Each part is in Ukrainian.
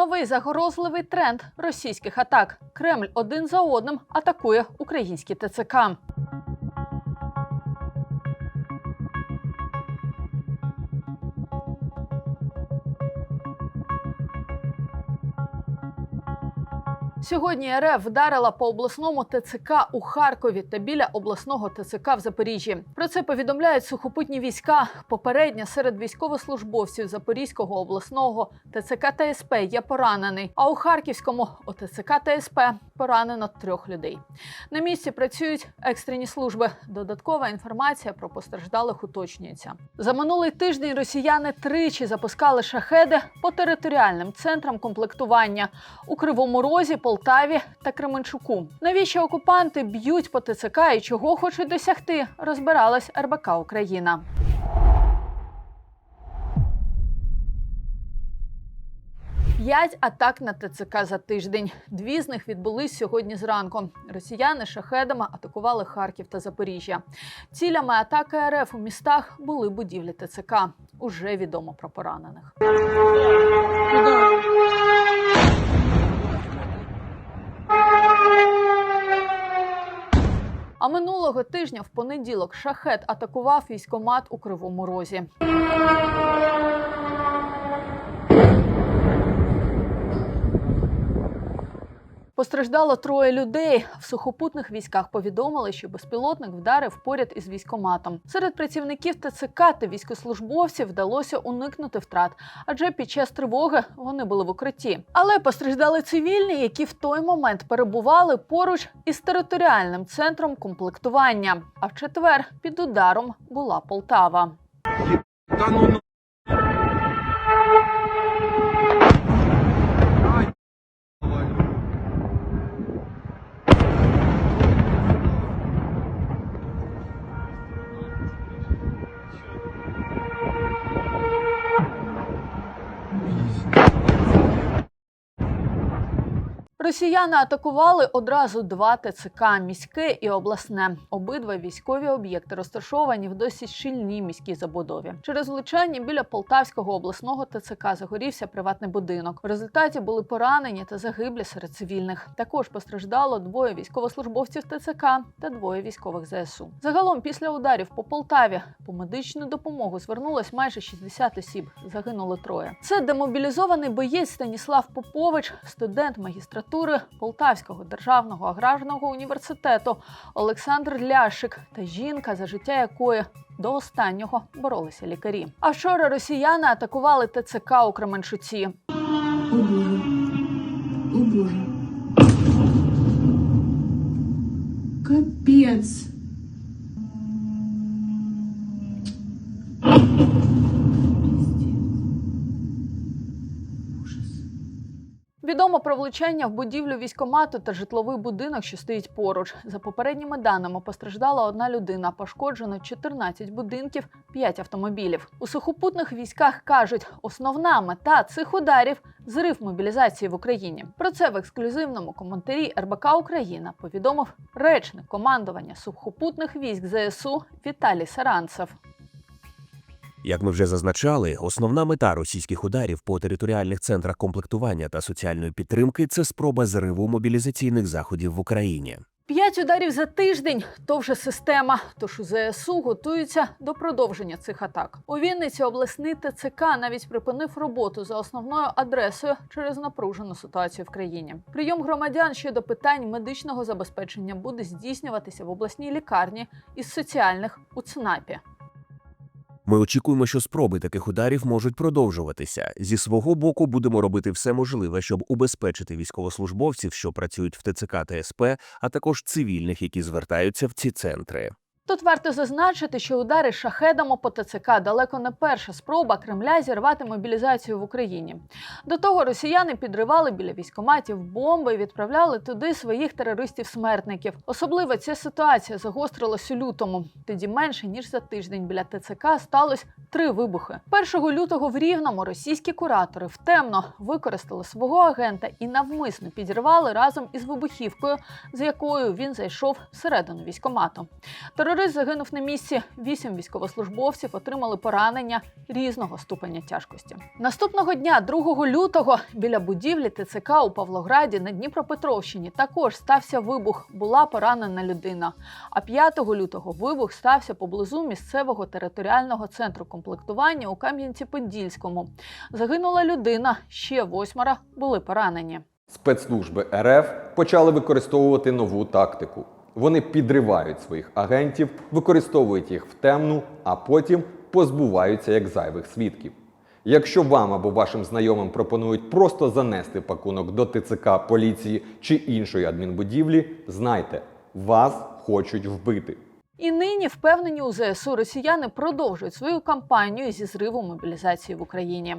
Новий загрозливий тренд російських атак. Кремль один за одним атакує українські ТЦК. Сьогодні РФ вдарила по обласному ТЦК у Харкові та біля обласного ТЦК в Запоріжжі. Про це повідомляють сухопутні війська. Попередньо серед військовослужбовців Запорізького обласного ТЦК та СП є поранений. А у Харківському ОТЦК та СП поранено трьох людей. На місці працюють екстрені служби. Додаткова інформація про постраждалих уточнюється. За минулий тиждень росіяни тричі запускали шахеди по територіальним центрам комплектування у Кривому Розі, Полтаві та Кременчуку. Навіщо окупанти б'ють по ТЦК і чого хочуть досягти? Розбиралась РБК Україна. П'ять атак на ТЦК за тиждень. Дві з них відбулись сьогодні зранку. Росіяни шахедами атакували Харків та Запоріжжя. Цілями атаки РФ у містах були будівлі ТЦК. Уже відомо про поранених. А минулого тижня в понеділок шахет атакував військомат у Кривому Розі. Постраждало троє людей. В сухопутних військах повідомили, що безпілотник вдарив поряд із військоматом. Серед працівників ТЦК та військовослужбовців вдалося уникнути втрат, адже під час тривоги вони були в укритті. Але постраждали цивільні, які в той момент перебували поруч із територіальним центром комплектування. А в четвер під ударом була Полтава. Да ну Росіяни атакували одразу два ТЦК міське і обласне. Обидва військові об'єкти розташовані в досить щільній міській забудові. Через влучання біля Полтавського обласного ТЦК загорівся приватний будинок. В результаті були поранені та загиблі серед цивільних. Також постраждало двоє військовослужбовців ТЦК та двоє військових ЗСУ. Загалом, після ударів по Полтаві по медичну допомогу звернулось майже 60 осіб. Загинуло троє. Це демобілізований боєць Станіслав Попович, студент магістратури Полтавського державного аграрного університету Олександр Ляшик та жінка, за життя якої до останнього боролися лікарі. А вчора росіяни атакували ТЦК у Кременчуці. О Боже. О Боже. Капец. Відомо про влучання в будівлю військомату та житловий будинок, що стоїть поруч. За попередніми даними постраждала одна людина, пошкоджено 14 будинків, 5 автомобілів. У сухопутних військах кажуть, основна мета цих ударів зрив мобілізації в Україні. Про це в ексклюзивному коментарі РБК Україна повідомив речник командування сухопутних військ ЗСУ Віталій Саранцев. Як ми вже зазначали, основна мета російських ударів по територіальних центрах комплектування та соціальної підтримки це спроба зриву мобілізаційних заходів в Україні. П'ять ударів за тиждень то вже система. Тож у ЗСУ готуються до продовження цих атак. У Вінниці обласний ТЦК навіть припинив роботу за основною адресою через напружену ситуацію в країні. Прийом громадян щодо питань медичного забезпечення буде здійснюватися в обласній лікарні із соціальних у ЦНАПі. Ми очікуємо, що спроби таких ударів можуть продовжуватися. Зі свого боку будемо робити все можливе, щоб убезпечити військовослужбовців, що працюють в ТЦК та СП, а також цивільних, які звертаються в ці центри. Тут варто зазначити, що удари шахедами по ТЦК далеко не перша спроба Кремля зірвати мобілізацію в Україні. До того росіяни підривали біля військоматів бомби і відправляли туди своїх терористів-смертників. Особливо ця ситуація загострилась у лютому. Тоді менше ніж за тиждень біля ТЦК сталося три вибухи. 1 лютого в Рівному російські куратори втемно використали свого агента і навмисно підірвали разом із вибухівкою, з якою він зайшов всередину військомату. Терорист загинув на місці. Вісім військовослужбовців отримали поранення різного ступеня тяжкості. Наступного дня, 2 лютого, біля будівлі ТЦК у Павлограді на Дніпропетровщині також стався вибух. Була поранена людина. А 5 лютого вибух стався поблизу місцевого територіального центру комплектування у Кам'янці-Подільському. Загинула людина, ще восьмеро були поранені. Спецслужби РФ почали використовувати нову тактику. Вони підривають своїх агентів, використовують їх в темну, а потім позбуваються як зайвих свідків. Якщо вам або вашим знайомим пропонують просто занести пакунок до ТЦК, поліції чи іншої адмінбудівлі, знайте, вас хочуть вбити. І нині впевнені у ЗСУ росіяни продовжують свою кампанію зі зриву мобілізації в Україні.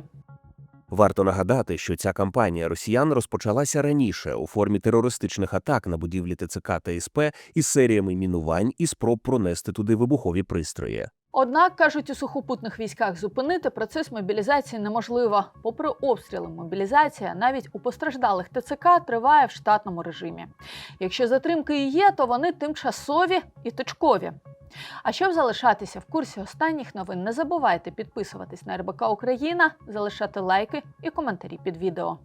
Варто нагадати, що ця кампанія росіян розпочалася раніше у формі терористичних атак на будівлі ТЦК та СП із серіями мінувань і спроб пронести туди вибухові пристрої. Однак кажуть, у сухопутних військах зупинити процес мобілізації неможливо. Попри обстріли, мобілізація навіть у постраждалих ТЦК триває в штатному режимі. Якщо затримки і є, то вони тимчасові і точкові. А щоб залишатися в курсі останніх новин, не забувайте підписуватись на РБК Україна, залишати лайки і коментарі під відео.